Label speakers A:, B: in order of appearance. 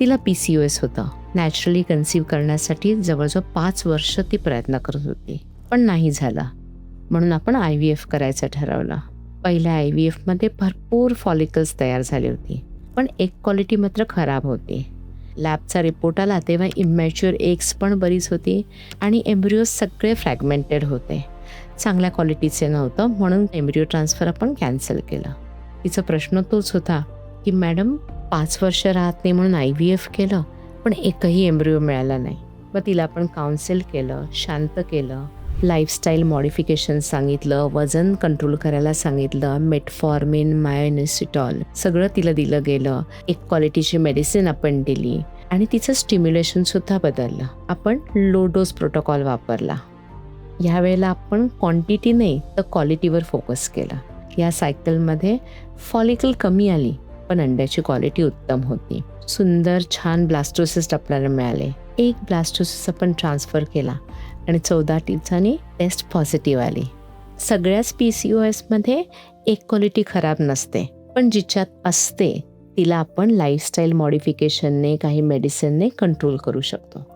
A: तिला P C O S होतं. Naturally conceive करण्यासाठी जवळजवळ पाच वर्ष ती प्रयत्न करत होती. पण नाही झाला. म्हणून आपण आय व्ही एफ करायचं ठरवलं. पहिल्या आय व्ही एफमध्ये भरपूर फॉलिकल्स तयार झाली होती. पण एक क्वालिटी मात्र खराब होती. लॅबचा रिपोर्ट आला तेव्हा इमॅच्युअर एग्स पण बरीच होती आणि एम्ब्रिओज सगळे फ्रॅगमेंटेड होते. चांगल्या क्वालिटीचे नव्हतं म्हणून एम्ब्रिओ ट्रान्सफर आपण कॅन्सल केलं. तिचा प्रश्न तोच होता की मॅडम पाच वर्ष राहत नाही म्हणून आय व्ही एफ केलं पण एकही एम्ब्रिओ मिळाला नाही. मग तिला आपण काउन्सिल केलं शांत केलं लाईफस्टाईल मॉडिफिकेशन सांगितलं वजन कंट्रोल करायला सांगितलं मेटफॉर्मिन मायोनिसिटॉल सगळं तिला दिलं गेलं. एक क्वालिटीची मेडिसिन आपण दिली आणि तिचं स्टिम्युलेशनसुद्धा बदललं. आपण लो डोस प्रोटोकॉल वापरला. यावेळेला आपण क्वांटिटी नाही तर क्वालिटीवर फोकस केला. या सायकलमध्ये फॉलिकल कमी आली. पण अंड्याची क्वालिटी उत्तम होती. सुंदर छान ब्लास्टोसिस आपल्याला मिळाले. एक ब्लास्टोसिस आपण ट्रान्सफर केला आणि चौदा दिवसांनी टेस्ट पॉझिटिव्ह आली. सगळ्याच पी सी ओ एसमध्ये एक क्वालिटी खराब नसते. पण जिच्यात असते तिला आपण लाईफस्टाईल मॉडिफिकेशनने काही मेडिसिनने कंट्रोल करू शकतो.